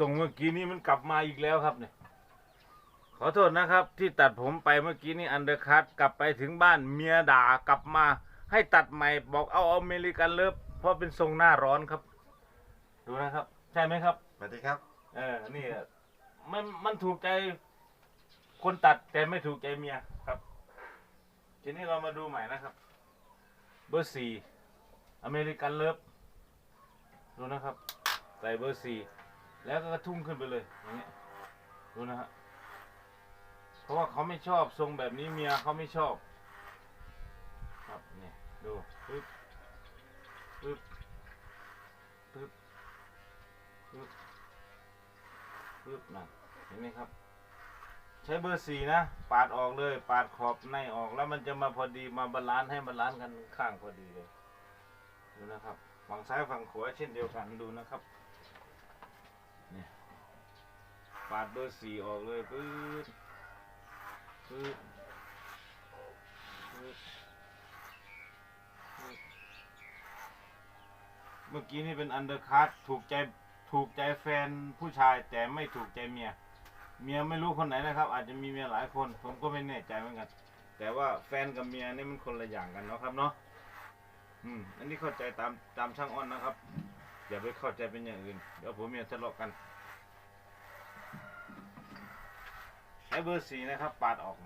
ส่งเมื่อกี้นี้มันกลับมาอีกแล้วครับเนี่ยขอโทษนะครับ ที่ตัดผมไปเมื่อกี้นี้อันเดอร์คัตกลับไปถึงบ้านเมียด่ากลับมา ให้ตัดใหม่บอกเอาอเมริกันเลิฟเพราะเป็นทรงหน้าร้อนครับ ดูนะครับ ใช่ไหมครับ สวัสดีครับ เออนี่อะมันมันถูกใจคนตัดแต่ไม่ถูกใจเมียครับ ทีนี้เรามาดูใหม่นะครับ เบอร์สี่อเมริกันเลิฟดูนะครับ ใส่เบอร์สี่ แล้วก็กระทุ่งขึ้นไปเลยอย่างเงี้ยดูนะฮะเพราะว่าเขาไม่ชอบทรงแบบนี้เมียเขาไม่ชอบ ครับเนี่ยดูปึ๊บปึ๊บปึ๊บปึ๊บปึ๊บนะเห็นไหมครับ ใช้เบอร์สี่นะ ปาดออกเลย ปาดขอบในออกแล้วมันจะมาพอดีมาบาลานซ์ให้บาลานซ์กันข้างพอดีเลยดูนะครับฝั่งซ้ายฝั่งขวาเช่นเดียวกันดูนะครับเนี่ย ปาดเบอร์สี่ออกเลยปื๊ดปื๊ดปื๊ดปื๊ดเมื่อกี้นี่เป็นอันเดอร์คัตถูกใจถูกใจแฟนผู้ชายแต่ไม่ถูกใจเมีย เมียไม่รู้คนไหนนะครับ อาจจะมีเมียหลายคน ผมก็ไม่แน่ใจเหมือนกัน แต่ว่าแฟนกับเมียนี่มันคนละอย่างกันเนาะครับเนาะอืมอันนี้เข้าใจตามตามช่างอ้อนนะครับ อย่าไปเข้าใจเป็นอย่างอื่น เดี๋ยวผมเมียทะเลาะกันใช้ เบอร์สีนะครับ ปาดออก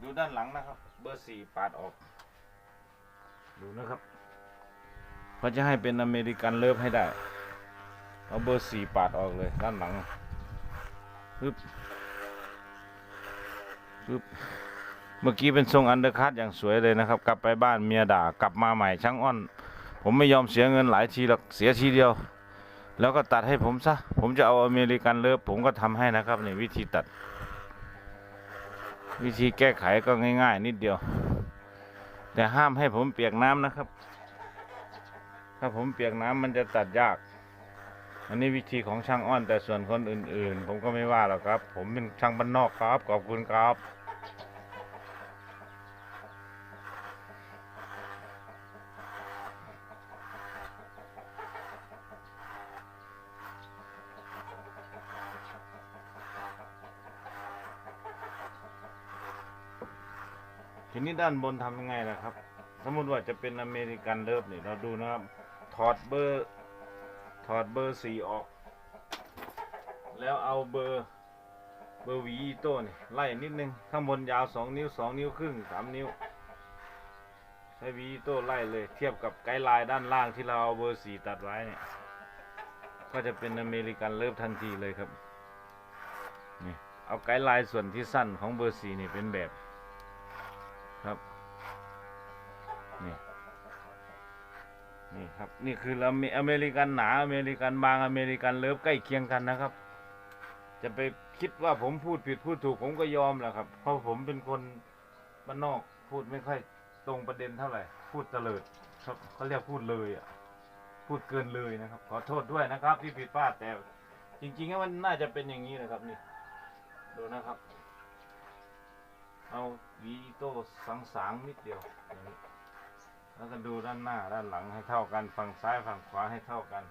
ดูด้านหลังนะครับ เบอร์สี่ปาดออก ดูนะครับเขาจะให้เป็นอเมริกันเลิฟให้ได้ เอาเบอร์สี่ปาดออกเลยด้านหลังปึ๊บปึ๊บ เมื่อกี้เป็นทรงอันเดอร์คัตอย่างสวยเลยนะครับ กลับไปบ้านเมียด่ากลับมาใหม่ช่างอ้อน ผมไม่ยอมเสียเงินหลายทีหรอกเสียทีเดียว แล้วก็ตัดให้ผมซะ ผมจะเอาอเมริกันเลิฟผมก็ทำให้นะครับนี่วิธีตัด วิธีแก้ไขก็ง่ายๆ นิดเดียว แต่ห้ามให้ผมเปียกน้ำนะครับ ถ้าผมเปียกน้ำมันจะตัดยากอันนี้วิธีของช่างอ้อนแต่ส่วนคนอื่น ๆ ผมก็ไม่ว่าหรอกครับ ผมเป็นช่างบ้านนอกครับ ขอบคุณครับ ทีนี้ด้านบนทำยังไงล่ะครับ สมมติว่าจะเป็นอเมริกันเลิฟนี่เราดูนะครับ ถอดเบอร์ถอดเบอร์สี่ออก แล้วเอาเบอร์เบอร์วีโต้นี่ไล่นิดนึง ข้างบนยาวสองนิ้วสองนิ้วครึ่งสามนิ้ว ใช้วีอีโต้ไล่เลยเทียบกับไกด์ไลน์ด้านล่างที่เราเอาเบอร์สี่ตัดไว้เนี่ยก็จะเป็นอเมริกันเลิฟทันทีเลยครับนี่เอาไกด์ไลน์ส่วนที่สั้นของเบอร์สี่นี่เป็นแบบ ครับนี่นี่ครับนี่คือเรามีอเมริกันหนาอเมริกันบางอเมริกันเลิฟใกล้เคียงกันนะครับ จะไปคิดว่าผมพูดผิดพูดถูกผมก็ยอมแหละครับ เพราะผมเป็นคนบ้านนอกพูดไม่ค่อยตรงประเด็นเท่าไหร่ พูดเตลิดครับเขาเรียกพูดเลยอะพูดเกินเลยนะครับ ขอโทษด้วยนะครับที่ผิดพลาดแต่จริงๆแล้วมันน่าจะเป็นอย่างนี้นะครับนี่ดูนะครับ เอาวีโต้สังสางๆนิดเดียวอย่างนี้แล้วก็ดูด้านหน้าด้านหลังให้เท่ากัน ฝั่งซ้ายฝั่งขวาให้เท่ากัน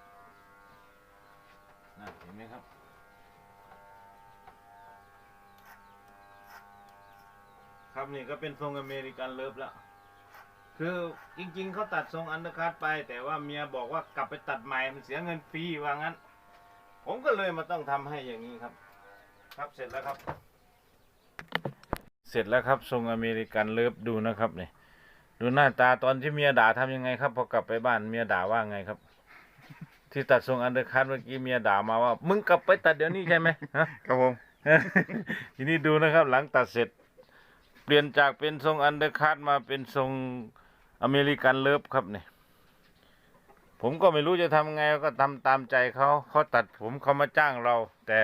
นะเห็นไหมครับ ครับนี่ก็เป็นทรงอเมริกันเลิฟแล้วคือจริงๆเขาตัดทรงอันเดอร์คัตไป แต่ว่าเมียบอกว่ากลับไปตัดใหม่มันเสียเงินฟรีว่างั้น ผมก็เลยมาต้องทำให้อย่างนี้ครับ ครับเสร็จแล้วครับ เสร็จแล้วครับทรงอเมริกันเลิฟดูนะครับนี่ดูหน้าตาตอนที่เมียด่าทำยังไงครับพอกลับไปบ้านเมียด่าว่าไงครับ ที่ตัดทรงอันเดอร์คัตเมื่อกี้เมียด่ามาว่า มึงกลับไปตัดเดี๋ยวนี้ใช่ไหมฮะครับผมทีนี้ดูนะครับหลังตัดเสร็จ เปลี่ยนจากเป็นทรงอันเดอร์คัตมาเป็นทรงอเมริกันเลิฟครับเนี่ยผมก็ไม่รู้จะทำไงก็ทำตามใจเขาเขาตัดผมเขามาจ้างเรา แต่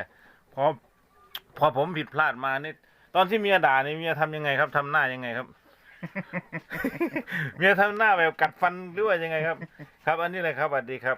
พอพอผมผิดพลาดมานี่ ตอนที่เมียด่านี่เมียทำยังไงครับทำหน้ายังไงครับ เมียทำหน้าแบบกัดฟันหรือว่ายังไงครับ ครับ อันนี้เลยครับสวัสดีครับ